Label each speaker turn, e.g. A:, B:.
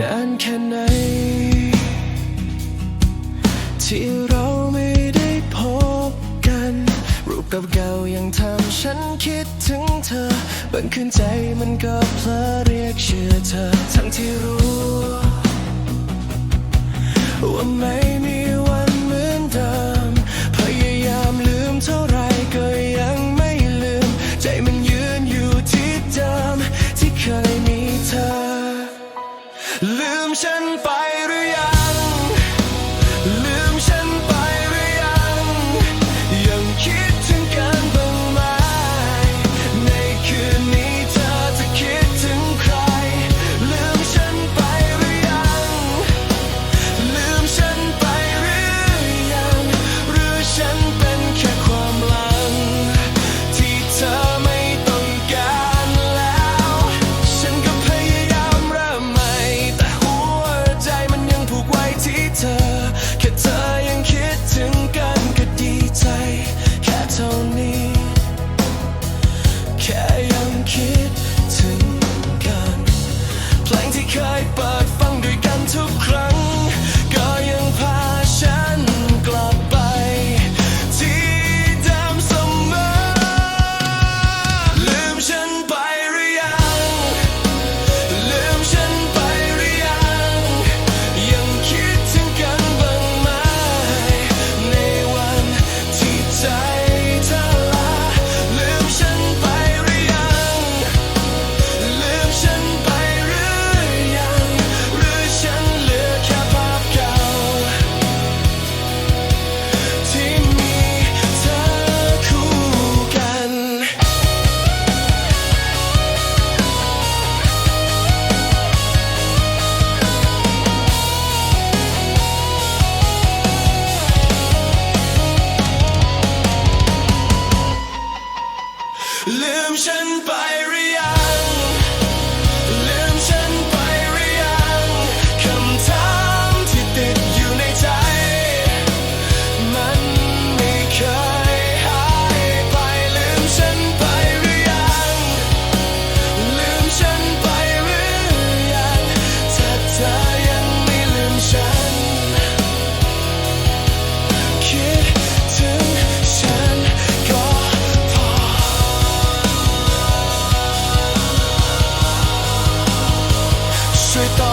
A: นานแค่ไหน ที่เราไม่ได้พบกัน รูปเก่าๆยังทำฉันคิดถึงเธอบางคืนใจมันก็เพลอเรียกชื่อเธอ ทั้งที่รู้ ว่าไม่ ลืมฉันไป soy todo.